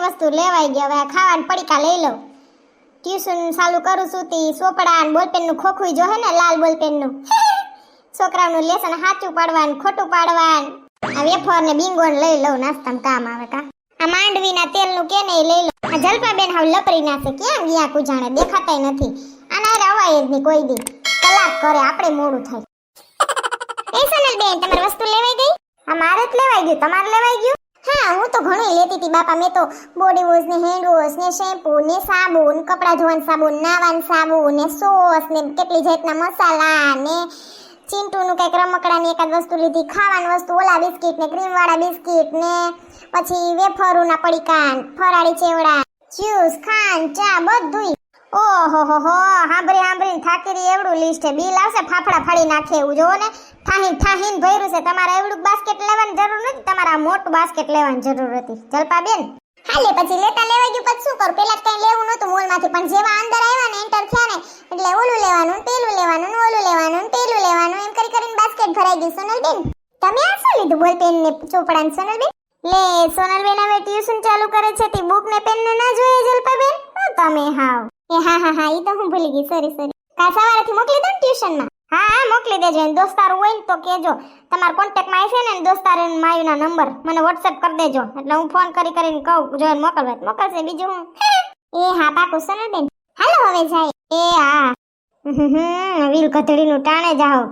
બધી વસ્તુ લેવાઈ ગઈ. હવે આ પડીકા લઈ લઉં. ટ્યુશન ચાલુ કરું છું તે. સોપડા અને બોલપેનનું ખોખું જો હે ને લાલ બોલપેનનું. છોકરાનું લેસન સાચું પાડવાનું, ખોટું પાડવાનું. આ વેફર ને બિંગો લઈ લઉં, નાસ્તામાં કામ આવે કા. આ માંડવીના તેલનું કે નહીં લઈ લો આ જલપાબેન હાવ લપરી નાખે, ક્યાં ગયા કુજાણે? દેખાતાય નથી. આના અરે અવાય જ નહીં કોઈ દી. કલાક કરે આપણે મોડું થાય. એ સોનલ બેન તમારી વસ્તુ લેવાઈ ગઈ? આ મારે જ લેવાઈ ગયું, તમારે લેવાઈ ગયું? હા તો ઘણી લેતી હતી બાપા. મેં તો બોડી વોશ ને હેન્ડ વોશ ને શેમ્પૂ ને સાબુન, કપડાં ધોવાનું સાબુ નાવાનું સાબુ ને સોસ ને કેટલી જાતના મસાલા ને ચિંટુનું કંઈક રમકડાની એકાદ વસ્તુ લીધી, ખાવાની વસ્તુ, ઓલા બિસ્કિટ ને ક્રીમ વાળા બિસ્કિટ ને, પછી વેફરોના પડીકાન, ફરાળી ચેવડા, જ્યુસ, ખાંડ, ચા બધુંય. ઓહો, હો હો હાંભળી, હાંભળીને થાકી રહી એવડું લિસ્ટ છે. બિલ આવશે, ફાફડા ફાડી નાખે એવું. જોવો ને થાહીન થાહીન ભર્યું છે. તમારે એવડું બાસ્કેટ લેવાની જરૂર નથી. તમારે મોટું બાસ્કેટ લેવાની જરૂર હતી. જલપા બેન હાલે, પછી લેતા લેવાઈ ગયું, પછી શું કરું? પેલા કઈ લેવું નહોતું મોલમાંથી, પણ જેવા અંદર આવ્યા ને એન્ટર થયા ને, એટલે ઓલું લેવાનું, પેલું લેવાનું, ઓલું લેવાનું, પેલું લેવાનું, એમ કરી કરીને બાસ્કેટ ભરાઈ ગયું. સોનલબેન, તમે આ શું લીધું બોલ પેન ને ચોપડા ને? સોનલબેન? લે, સોનલબેન હવે ટ્યુશન ચાલુ કરે છે, તે બુક ને પેન ને ના જોઈએ જલપાબેન? તમે હાવ. એ હા હા હા એ તો હું ભૂલી ગઈ. સોરી સોરી કાલ સવારેથી મોકલી દો ને ટ્યુશનમાં? હા હા, મોકલી દેજો. એને દોસ્તાર હોય ને તો કહેજો. તમારા કોન્ટેક્ટમાં આવશે ને દોસ્તાર માયુના નંબર મને વોટ્સએપ કરી દેજો. એટલે હું ફોન કરી કરીને કહું, જો મોકલવા મોકલશે બીજું હું. એ, હા, પાકું સોનલબેન હાલો હવે જાય. એ, હા. વીલ કથળીનું ટાણે જાઓ.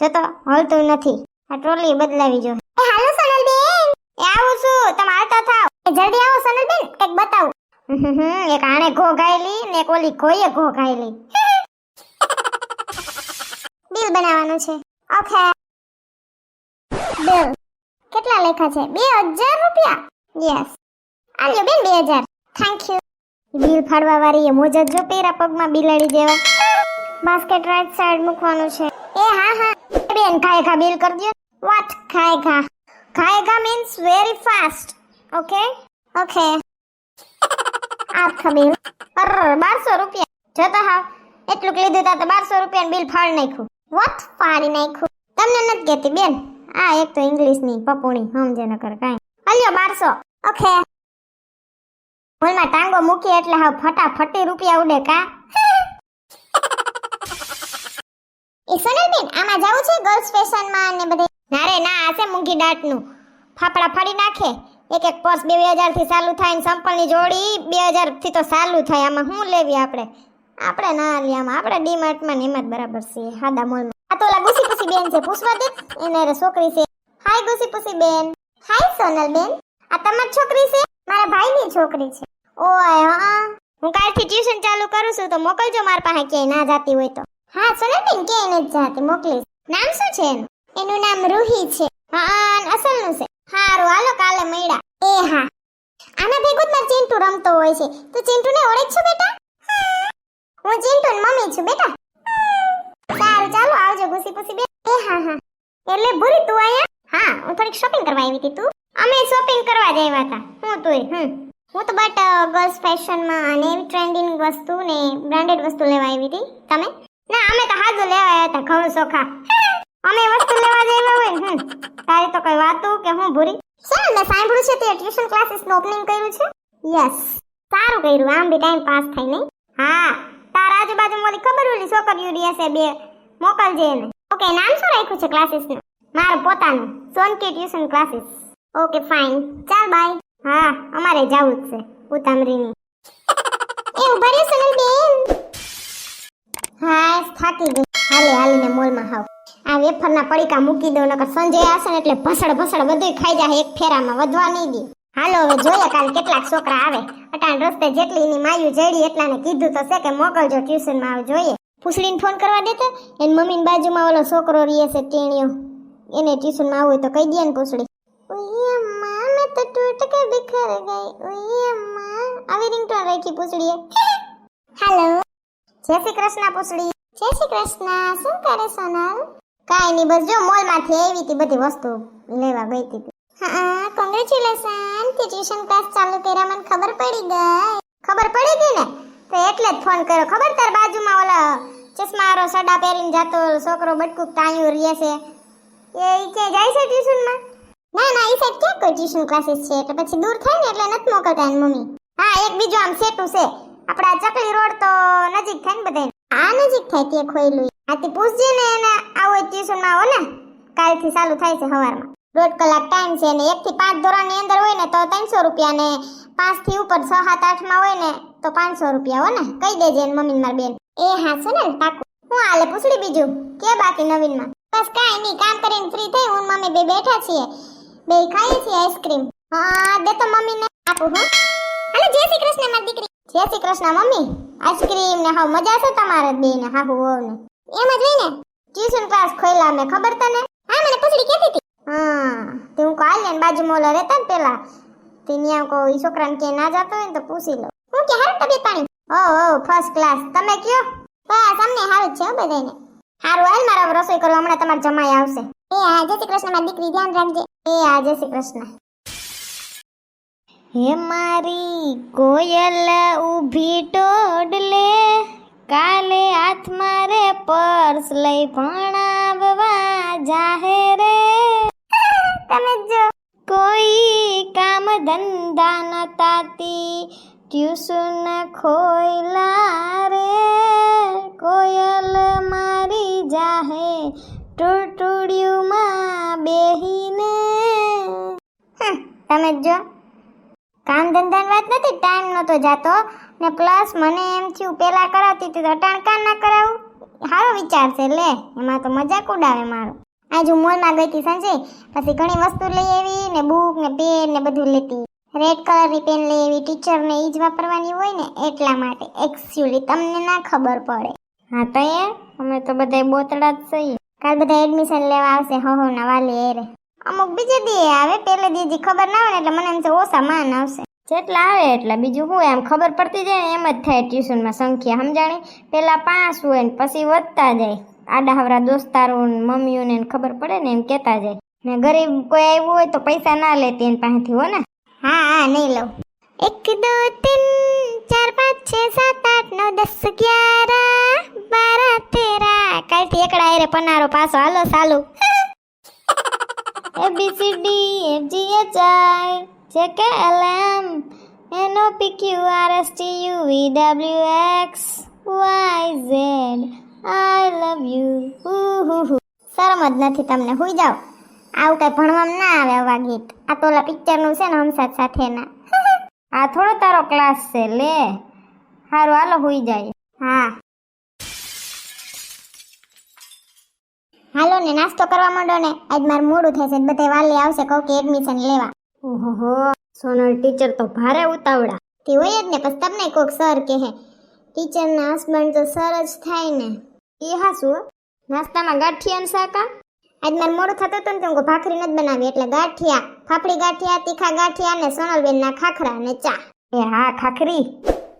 જો તો હલતું નથી. આ ટ્રોલી બદલાવી જો. હાલો સોનલબેન એ, આવું છું. તમે હાલતા થાવ. જલ્દી આવો સોનલબેન કંઈક બતાવું. એક આણે ઘો ગાયલી ને એક ઓલી ઘોએ ઘો ગાયલી બિલ બનાવવાનું છે. ઓકે બિલ કેટલા લેખા છે? બે હજાર રૂપિયા? યસ આલ્યો બેન બે હજાર. થેન્ક યુ બિલ ફાડવા વાળી એ મોજા જો પેરા પગમાં બિલાડી દેવા બાસ્કેટ રાઈટ સાઈડ મૂકવાનું છે. એ હા હા. બેન ખાય ખા બિલ કરી દો વોટ ખાય ખા. ખાય ખા means very fast okay okay આખા બિલ અર બારસો રૂપિયા. જોતા હા એટલું લીધું તા તો બારસો રૂપિયાનું બિલ ફાડ નાખ્યું. વોટ ફાડી નાખ્યું? તમને નથી કહેતી, બેન. આ એક તો ઇંગ્લિશની પપોણી, સમજે ન કર કાંઈ. હલ્યો, બારસો. ઓકે ભૂલમાં ટાંગો મૂકી એટલે હા ફટાફટી રૂપિયા ઉડે કા? એ સોનલબેન, આમાં જવું છે? ગર્લ્સ ફેશનમાં ને બધે? ના રે, ના, આ છે મૂંગી દાંતનું. ફાફડા ફાડી નાખે. એક એક પર્સ બે હજારથી ચાલુ થાય સંપલની જોડી બે હજારથી તો ચાલુ થાય. આમાં શું લેવી આપણે? આપણે ના આમાં. આપણે ડીમાર્ટમાં ને બરાબર છે. હાદા મોલમાં. આ તો ઓલા ગુસી પુસી બેન છે. પૂછવા દે. એને છોકરી છે. હાય ગુસી પુસી બેન. હાય સોનલ બેન. આ તમારી છોકરી છે? મારા ભાઈની છોકરી છે. ઓય, હા, હું. કાલથી ટ્યુશન ચાલુ કરું છું, તો મોકલજો મારા પાસે ક્યાંય ના જાતી હોય તો. હા, સોનલ બેન ક્યાંય નથી જાતી. મોકલીશ. નામ શું છે એનું? એનું નામ રૂહી છે. હા અસલ અસલનું છે. હારું, હાલો કાલે મળ્યા. એ હા. આના ભેગું જ મારો ચિંટુ રમતો હોય છે. તો ચિંટુને ઓળખ બેટા? હું. ચિંટુની મમ્મી છું બેટા. સારું, ચાલો આવજો ઘૂસી પૂસી બે. એ હા હા. એટલે ભૂરી, તું અહીંયા? હા, હું થોડીક શોપિંગ કરવા આવી હતી તું. અમે શોપિંગ કરવા જ આવ્યા હતા. હું તોય, હમ. હું તો બટ ગર્લ્સ ફેશનમાં અને એવી ટ્રેન્ડિંગ વસ્તુ ને બ્રાન્ડેડ વસ્તુ લેવા આવી હતી. તમે? ના, અમે તો હાજુ લેવા આવ્યા હતા, ઘઉં ચોખા. અમે વસ્તુ લેવા જઈએ હોય તારી તો કઈ વાતું કે હું ભૂરી. સર મેં સાંભળ્યું છે તે ટ્યુશન ક્લાસીસનું ઓપનિંગ કર્યું છે? યસ સારું કર્યું, આમ બી ટાઈમ પાસ થાય નહીં. હા, તારા આજુબાજુ મોલી ખબર ઓલી છોકરીઓ રહી હશે બે મોકલજે એને. ઓકે નામ શું રાખ્યું છે ક્લાસીસનું મારું પોતાનું, સોનકી ટ્યુશન ક્લાસીસ ઓકે ફાઇન ચાલ બાય હા, અમારે જાવું જ છે, ઉતામરીની. એવું ભર્યું સોનલ બેન. હા થાકી ગઈ. હાલે, હાલીને મોલમાં હાવ. આ વેફરના પડીકા મૂકી દો નકર સંજય આવશે ને એટલે ભસડ ભસડ બધું ખાઈ જાય એક ફેરામાં વધવા નહીં દે. હાલો હવે જોઈએ કાલે કેટલાક છોકરા આવે. અટાણ રસ્તે જેટલી એની માયું જડી એટલાને કીધું તો છે કે મોકલજો ટ્યુશનમાં આવે જોઈએ. પૂછડીને ફોન કરવા દેતો એની મમ્મીની બાજુમાં ઓલો છોકરો રીએ છે ટેણીયો. એને ટ્યુશનમાં આવવું હોય તો કહી દે ને પૂછડી ઓય અમ્મા મેં તો ટૂટ કે બિખર ગઈ. ઓય અમ્મા આવી રિંગટોન રાખી પૂછડીએ હાલો. જય શ્રી કૃષ્ણ પૂછડી જય શ્રી કૃષ્ણ. શું કરે સોનલ? કાંઈ નહીં બસ જો મોલમાંથી આવી હતી બધી વસ્તુ લેવા ગઈ હતી. હા કોંગ્રેચ્યુલેશન તે ટ્યુશન ક્લાસ ચાલુ કર્યા મને ખબર પડી ગઈ. ખબર પડી ગઈ ને? તો એટલે જ ફોન કર્યો. ખબર તાર બાજુમાં ઓલો ચશ્મારો સડા પહેરીને જાતો છોકરો બટકુક તાણ્યું રહે છે? એ કે જાય છે ટ્યુશનમાં ના ના એ સાઈડ ક્યાં કોઈ ટ્યુશન ક્લાસીસ છે? એટલે પછી દૂર થાય ને એટલે નથી મોકલતા એની મમ્મી. હા એક બીજું આમ સેટું છે. આપડા ચકલી રોડ તો નજીક થાય ને બધાય આ નજીક થાય તે ખોયલું આથી પૂછજે ને એને આવો ટ્યુશનમાં આવો ને, કાલથી ચાલુ થાય છે સવારમાં. દોઢ કલાક ટાઈમ છે ને, એક થી પાંચ ધોરણની અંદર હોય ને, તો ત્રણસો રૂપિયા ને પાંચથી ઉપર છ, સાત, આઠમાં હોય ને, તો પાંચસો રૂપિયા હો ને, કહી દેજે મમ્મી માર બેન. એ હા સોનલ પાકું હું હાલે પૂછડી બીજું? કે બાકી નવીનમાં બસ કાંઈ નહીં, કામ કરીને ફ્રી થઈ, હું મમ્મી બે બેઠા છીએ. બે ખાઈએ છીએ આઈસ્ક્રીમ હા, દે તો મમ્મી ને આપું હું. હાલો, જય શ્રી કૃષ્ણ, મારી દીકરી. જય શ્રી કૃષ્ણ, મમ્મી. આઈસ્ક્રીમ ને હાવ મજા છે તમારે બે ને હાહુ વહુ ને એમ જ હોય ને. ટ્યુશન ક્લાસ ખોલ્યા મેં, ખબર તને? હા, મને પૂછડી કેતી હતી. હા, તે હું કાલ ને બાજુમાં ઓલા રહેતા ને પેલા. તે ન્યા કો ઈ છોકરાને કે ના જાતો હોય ને તો પૂછી લો. હું કે, હારું તબિયત પાણી. ઓ ઓ ફર્સ્ટ ક્લાસ તમે કયો? બસ, અમને હારું છે બધાને હારું, હાલ મારા રસોઈ કરવા, હમણાં તમારે જમાઈ આવશે. એ, હા, જય શ્રી કૃષ્ણ, મારી દીકરી, ધ્યાન રાખજે. એ, હા, જય શ્રી કૃષ્ણ. હે મારી કોયલ, ઊભી ટોડલે, કાલે હાથમાં રે પર્સ લઈ ભણાવવા જાહે રે. તમે જો, કોઈ કામ ધંધા ન તાતી ટ્યુશન ખોયલા રે. કોયલ મારી જાહે ટુટુડિયુમાં બેહીને. તમે જો, કામ ધંધાની વાત નથી ટાઈમ નહોતો જાતો. ને પ્લસ મને એમ થયું, પેલા કરાવતી તો અટાણ કામ ના કરાવું. સારો વિચાર છે, લે. એમાં તો મજાક ઉડાવે મારો. આજ હું મોલમાં ગઈ હતી સાંજે, પછી ઘણી વસ્તુ લઈ આવી, ને બુક, ને પેન ને બધું લેતી. રેડ કલરની પેન લઈ આવી ટીચર ને ઈ જ વાપરવાની હોય ને, એટલા માટે. એક્ચ્યુઅલી તમને ના ખબર પડે. હા તો એ, અમે તો બધા બોતડા જ છીએ. કાલ બધા એડમિશન લેવા આવશે, હો ના વાલી એરે અમુક બીજે દી આવે, પેલે દીજી ખબર ના હોય એટલે મને એમ છે ઓછા માન આવશે. જેટલા આવે એટલા બીજું શું એમ ખબર પડતી જાય ને એમ જ થાય ટ્યુશનમાં સંખ્યા સમજાણી? પહેલાં પાંચ હોય ને પછી વધતા જાય. આડાહવરા દોસ્તારો ને મમ્મીઓને ખબર પડે ને એમ કહેતા જાય. ને ગરીબ કોઈ આવ્યું હોય તો પૈસા ના લેતી એની પાસેથી હો ને? હા હા નહીં લઉં. એક દો તીન ચાર પાંચ છ સાત આઠ નવ દસ અગિયાર બારા તેરા કાલથી એકડા એરે પનારો પાછો. હાલો સાલું A B C D F G H H I K K એનો પી P Q, R S T U, V W X, Y Z. I love હુ ઉહુહુ. શરમ જ નથી તમને. હુઈ જાઓ. આવું કંઈ ભણવામાં ના આવે આવા ગીત. આ તો ઓલા પિક્ચરનું છે ને હમસાથ સાથેના. આ થોડો તારો ક્લાસ છે, લે. હારું, હાલો, હુઈ જાય. હા. હાલો ને, નાસ્તો કરવા માંડો ને. આજ મારું મોડું થશે બધા વાલી આવશે, કહું કે એડમિશન લેવા. ઓહો સોનલ ટીચર તો ભારે ઉતાવળા. તે હોય જ ને પછી તમને કોક સર કહે. ટીચરના હસબન્ડ તો સર જ થાય ને. એ હા શું નાસ્તામાં ગાંઠિયા ને શાકા આજ મારે મોડું થતું હતું ને તો ભાખરી નથી બનાવી. એટલે ગાંઠિયા ફાફડી ગાંઠિયા તીખા ગાંઠિયા ને સોનલબેન ના ખાખરા ને ચા. એ હા ખાખરી.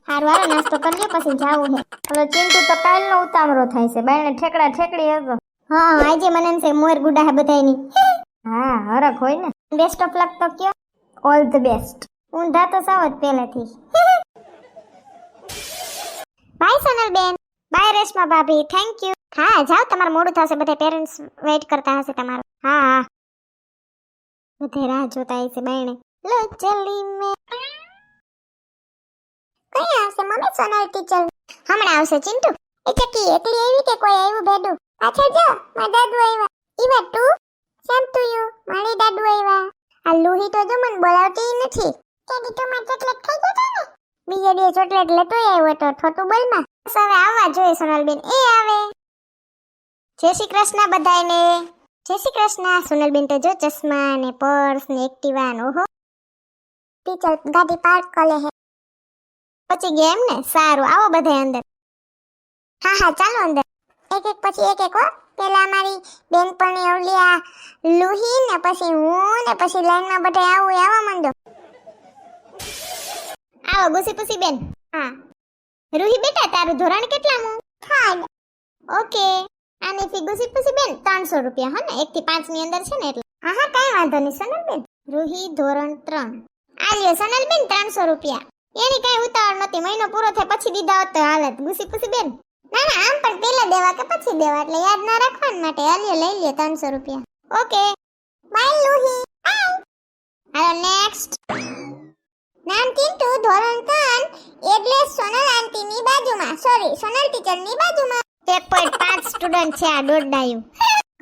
હારું હારો નાસ્તો કરી પછી જાવું હે. હવે ચિંતુ તો કાલનો ઉતાવળો થાય છે. બાયણે ઠેકડા ઠેકડી હતો. હા આજે મને એમ છે મોર ગુડા હે બધાયની. હા હરખ હોય ને. બેસ્ટ ઓફ લક તો કયો ઓલ ધ બેસ્ટ ઊંધા તો સાવ જ પહેલેથી. બાય સોનલ બેન. બાય રેશમા ભાભી. થેન્ક યુ હા, જાઓ, તમારું મોડું થશે. બધા પેરેન્ટ્સ વેઇટ કરતા હશે તમારું. હા હા. બધે રાહ જોતા હશે બાયણે લો, ચલી મે. કઈ આવશે? મમ્મી સોનલ ટીચર હમણાં આવશે, ચિંટુ. એ ચકી એકલી આવી કે કોઈ આવ્યું ભેડું. પાછળ જો મારા દાદુ આવ્યા ઈવા તું? સેમ ટુ યુ મારી દાદુ આવ્યા. આ લુહી તો જો મને બોલાવતી નથી. કેડી તો માં ચોકલેટ ખાઈ ગયો ને. બીજા દિવસ ચોકલેટ લેતો આવ્યો તો થોતું બોલમાં. હવે આવવા જોઈએ સોનલબેન. એ આવે. જય શ્રી કૃષ્ણ બધાયને. જય શ્રી કૃષ્ણ. સોનલબેન તો જો ચશ્મા ને પર્સ ને એક્ટિવા ને ઓહો. ટીચર ગાડી પાર્ક કરે હે. પછી ગયા એમ ને? સારું. આવો બધાય અંદર. હા હા, ચાલો અંદર. એક એક પછી એક એક હો. પેલા અમારી બેનપણી ઓલિયા લુહી ને પછી હું ને પછી લાઈનમાં બધા આવું આવવા માંડો. આવો ગુસી પુસી બેન. હા. રૂહી બેટા તારું ધોરણ કેટલામું? થર્ડ. ઓકે. આની ફી ગુસી પુસી બેન ત્રણસો રૂપિયા હો ને? એક થી પાંચની અંદર છે ને એટલે. હા હા કઈ વાંધો નહીં સોનલ બેન. રૂહી ધોરણ ત્રણ. આ લ્યો સોનલ બેન ત્રણસો રૂપિયા. એની કઈ ઉતાવળ નહોતી મહિનો પૂરો થાય પછી દીધા હોત તો હાલત. ગુસી પુસી બેન. ના ના, આમ પણ પેલા દેવા કે પછી દેવા? એટલે યાદ ના રાખવા માટે. હાલ્યો, લઈ લ્યો, ત્રણસો રૂપિયા. ઓકે. બાય લુહી હાલો નેક્સ્ટ નામ ચિંટુ ધોરણ 3 એટલે સોનલ આંટીની બાજુમાં. સોરી સોનલ ટીચરની બાજુમાં. 1.5 સ્ટુડન્ટ છે આ દોડાયું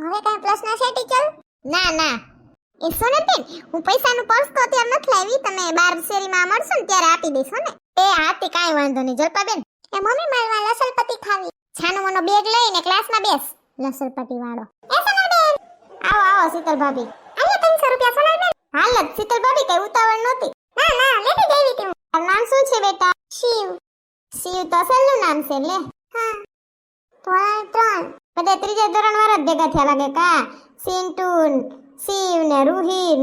હવે કઈ પ્રશ્ન છે, ટીચર? ના ના. એ સોનલબેન હું પૈસાનું પર્સ તો અત્યારે નથી લાવી. તમે બાર શેરીમાં મળશો ને ત્યારે આપી દઈશો ને? એ હાથી કાંઈ વાંધો નહીં. જલપાબેન એ મમ્મી મારવા લસણપતિ ખાવી. છાનો બેગ લઈને ક્લાસમાં બેસ. લસણપતિ વાળો. એ સોનલબેન આવો આવો, શીતલ ભાભી. આલે 300 રૂપિયા સોનલબેન હાલ શીતલ ભાભી, કઈ ઉતાવળ નહોતી. ના ના, લેતી દેવી તું તારું નામ શું છે બેટા? શિવ. શિવ તો અસલનું નામ છે, લે. હા. ધોરણ ત્રણ. બધા ત્રીજા ધોરણ વાળા જ ભેગા થયા લાગે કા? સિન્ટુન શિવ ને રૂહીન.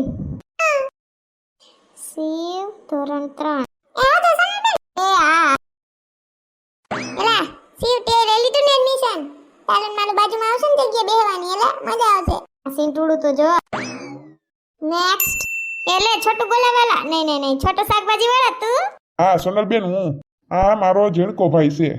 શિવ ધોરણ ત્રણ એ આ તો સમજે એ આ એલા શિવ તે લઈ લીધું ને તારું મારું બાજુમાં આવશે ને જગ્યા બેહવાની એટલે મજા આવશે. આ સિન્ટુડું તો જો. નેક્સ્ટ એટલે છોટું બોલાવાલા. નહીં નહીં નહીં છોટો શાકભાજી વાળા તું. હા સોનલબેન હું. આ મારો ઝીણકો ભાઈ છે.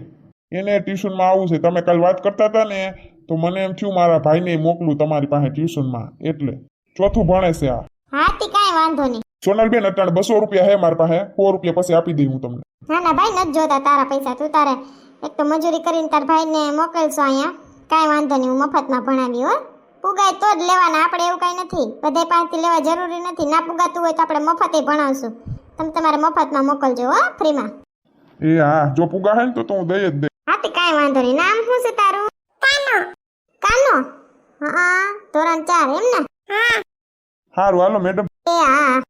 એને ટ્યુશનમાં આવવું છે. તમે કાલ વાત કરતા હતા ને તો મને એમ થયું મારા ભાઈને મોકલું તમારી પાસે ટ્યુશનમાં. એટલે ચોથું ભણે છે આ. હા તે કાંઈ વાંધો નહીં. સોનલબેન અત્યારે બસો રૂપિયા હે મારા પાસે. સો રૂપિયા પછી આપી દઈ હું તમને. ના ના ભાઈ નથી જોતા. તારા પૈસા તું તારે એક તો મજૂરી કરીને તાર ભાઈને મોકલશો અહીંયા. કાંઈ વાંધો નહીં હું મફતમાં ભણાવી હો. પુગાય તો જ લેવાના આપણે એવું કાંઈ નથી. બધા પાસેથી લેવા જરૂરી નથી. ના પુગાતું હોય તો આપણે મફતે ભણાવશું. તમે તમારે મફતમાં મોકલજો હો ફ્રીમાં. એ હા જો પુગા હે ને તો તો હું દઈ જ દઈ હા તે કાંઈ વાંધો નહીં. નામ શું છે તારું? કાનો. કાનો? હા ધોરણ ચાર એમ ને? હા. સારું હાલો મેડમ. એ હા.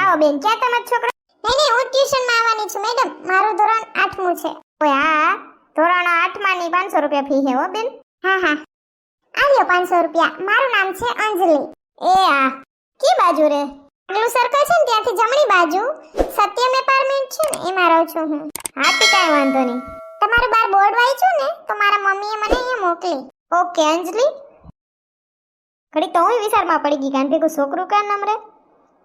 આવો બેન ક્યાં તમારો છોકરો? નહીં નહીં હું ટ્યુશનમાં આવવાની છું, મેડમ. મારું ધોરણ આઠમું છે. ઓય, હા ધોરણ આઠમાની પાંચસો રૂપિયા ફી છે હો, બેન. હા હા. આવ્યો પાંચસો રૂપિયા. મારું નામ છે અંજલિ. એ હા કી બાજુ રે? આગલું સર્કલ છે ને ત્યાંથી જમણી બાજુ? સત્યમ એપાર્ટમેન્ટ છે ને, એમાં રહું છું હું. હા તો કાંઈ વાંધો નહીં. તમારું બાર બોર્ડ વાંચ્યું ને, તો મારા મમ્મીએ મને અહીંયા મોકલી. ઓકે, અંજલિ. ઘડી તો હું વિચારમાં પડી ગઈ કારણ ભેગું છોકરું કાં નમરે?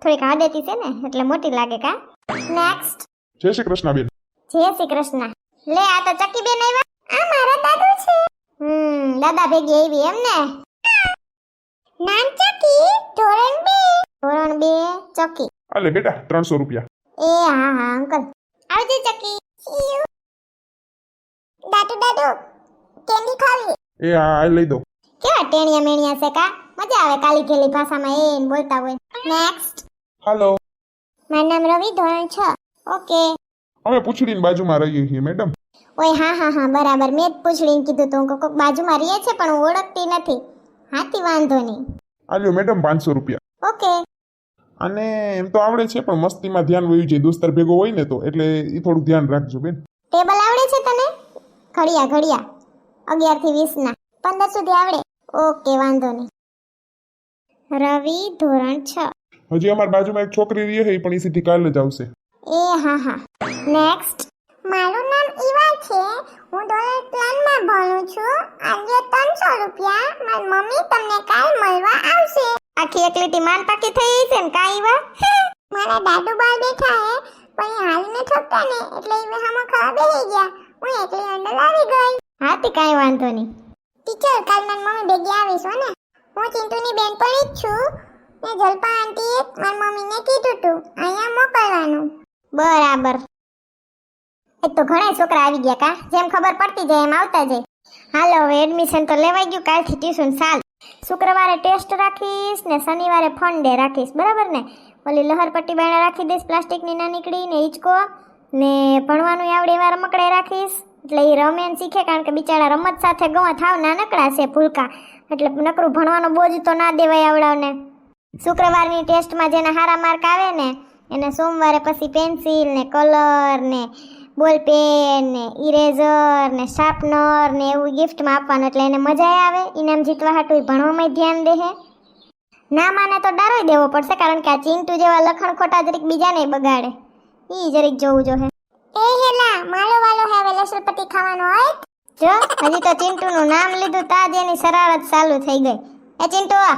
થોડીક આદેતી છે ને, એટલે મોટી લાગે કા નેક્સ્ટ જય શ્રી કૃષ્ણ બેન. જય શ્રી કૃષ્ણ. લે આ તો ચકી બેન આવ્યા. આ મારા દાદુ છે. હમ દાદા ભેગી આવી એમ ને નામ ચકી ધોરણ બે. ધોરણ બે ચકી હાલે બેટા ત્રણસો રૂપિયા. એ હા હા અંકલ. આવજે ચકી દાદુ દાદુ કેન્ડી ખાવી એ હા આ લઈ દો. કેવા ટેણિયા મેણિયા છે કા? મજા આવે કાલી ઘેલી ભાષામાં એ બોલતા હોય. નેક્સ્ટ હાલો મારું નામ રવિ ધોરણ છ. ઓકે. અમે પૂછડીની બાજુમાં રહીએ છીએ મેડમ. ઓય હા હા હા બરાબર. મેં જ પૂછડીને કીધું તું. કોક બાજુમાં રહે છે પણ હું ઓળખતી નથી. હાથી વાંધો નહીં. આલ્યો મેડમ પાંચસો રૂપિયા. ઓકે. અને એમ તો આવડે છે પણ મસ્તીમાં ધ્યાન વયું છે. દોસ્તર ભેગો હોય ને તો એટલે એ થોડું ધ્યાન રાખજો બેન. ટેબલ આવડે છે તને? ઘડિયા ઘડિયા. અગિયારથી વીસ ના. પંદર સુધી આવડે? ઓકે વાંધો નહીં. રવિ ધોરણ છ. હજી અમારી બાજુમાં એક છોકરી રહી એ પણ એ સીધી કાલે જ આવશે. એ, હા હા. નેક્સ્ટ મારું નામ ઈવા છે. હું ડોલર પ્લાનમાં ભણું છું. આજે ત્રણસો રૂપિયા મારી મમ્મી તમને કાલ મળવા આવશે. આખી એકલી માન પાકી થઈ છે ને કાઈ ઈવા? મારા દાદુ બાર બેઠા હે, પણ એ હાલીને ઠપતા ને, એટલે ઈવે હમ ખાવા બેહી ગયા. હું એકલી અંદર આવી ગઈ. હા, તે કાઈ વાંધો નહીં. ટીચર, કાલ મારી મમ્મી ભેગી આવીશ, હો ને. હું ચિંતુની બેનપણી જ છું. ને જલપા આંટીએ મારી મમ્મીને કીધું તું, અહીંયા મોકલવાનું. બરાબર. એ તો ઘણા છોકરા આવી ગયા કા, જેમ ખબર પડતી જાય એમ આવતા જાય. હાલો, હવે એડમિશન તો લેવાઈ ગયું, કાલથી ટ્યુશન ચાલ. શુક્રવારે ટેસ્ટ રાખીશ ને શનિવારે ફન ડે રાખીશ, બરાબર ને? ઓલી લહરપટ્ટી બાયણા રાખી દઈશ, પ્લાસ્ટિકની ના નીકળી ને હિંચકો ને ભણવાનું આવડે એવા રમકડે રાખીશ, એટલે એ રમે ને શીખે, કારણ કે બિચારા રમત સાથે ગવા થાવ નાનકડા છે ભૂલકા. એટલે નકરું ભણવાનો બોજ તો ના દેવાય આવડાવને. શુક્રવારની ટેસ્ટમાં જેના સારા માર્ક આવે ને એને સોમવારે પછી પેન્સિલ ને કલર ને બોલ પેન ને ઇરેઝર ને શાર્પનર ને એવું ગિફ્ટમાં આપવાનું એટલે એને મજા આવે ઇનામ જીતવા હાટું ભણવામાં ધ્યાન દે હે. ના માને તો ડરોય દેવો પડશે કારણ કે આ ચિંટુ જેવા લખણ ખોટા જરીક બીજાને બગાડે. ઈ જરીક જોવું જો હે. એ હેલા માલો વાલો હે લસણપતિ ખાવાનો હોય? જો હજી તો ચિંટુનું નામ લીધું તાજ એની શરારત ચાલુ થઈ ગઈ. એ ચિંટુ આ.